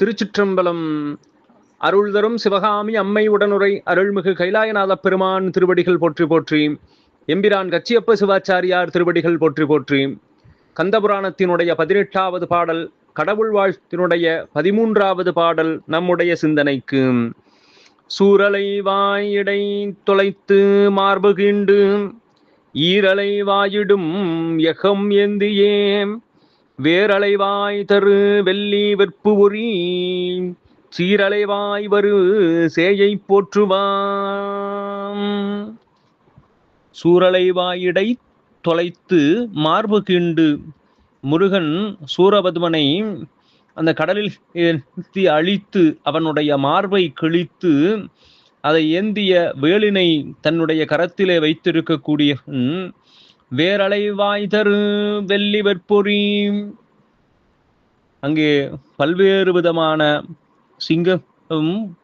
திருச்சிற்றம்பலம். அருள் தரும் சிவகாமி அம்மை உடனுரை அருள்மிகு கைலாயநாத பெருமான் திருவடிகள் போற்றி போற்றி எம்பிரான் கச்சியப்ப சிவாச்சாரியார் திருவடிகள் போற்றி போற்றி. கந்தபுராணத்தினுடைய பதினெட்டாவது பாடல் கடவுள் வாழ்த்தினுடைய பதிமூன்றாவது பாடல் நம்முடைய சிந்தனைக்கு. சூரலை வாயிடை தொலைத்து மார்பு கீண்டு ஈரலை வாயிடும் எகம் ஏந்தியே வேரலைவாய் தரு வெள்ளி வெற்பு ஒரி சீரலைவாய் வரு சேயை போற்றுவாம். சூரலைவாயிடை தொலைத்து மார்பு கீண்டு முருகன் சூரபத்மனை அந்த கடலில் ஏந்தி அழித்து அவனுடைய மார்பை கிழித்து அதை ஏந்திய வேலினை தன்னுடைய கரத்திலே வைத்திருக்கக்கூடிய வேரலைவாய் தரு வெள்ளி வெற்பொறி அங்கே பல்வேறு விதமான சிங்கம்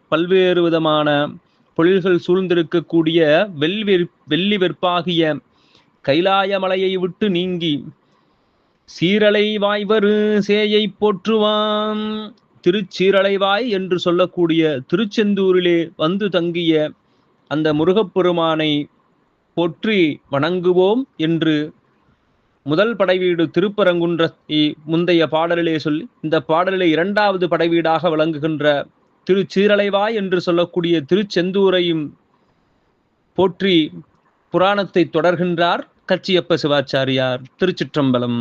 பல்வேறு விதமான பொழில்கள் சூழ்ந்திருக்கக்கூடிய வெள்ளி வெள்ளி வெற்பாகிய கைலாய மலையை விட்டு நீங்கி சீரலை வாய்வரு சேயை போற்றுவாம். திருச்சீரலைவாய் என்று சொல்லக்கூடிய திருச்செந்தூரிலே வந்து தங்கிய அந்த முருகப்பெருமானை போற்றி வணங்குவோம் என்று முதல் படைவீடு திருப்பரங்குன்ற முந்தைய பாடலிலே சொல்லி இந்த பாடலிலே இரண்டாவது படைவீடாக விளங்குகின்ற திருச்சீரலைவாய் என்று சொல்லக்கூடிய திருச்செந்தூரையும் போற்றி புராணத்தை தொடர்கின்றார் கச்சியப்ப சிவாச்சாரியார் திருச்சிற்றம்பலம்.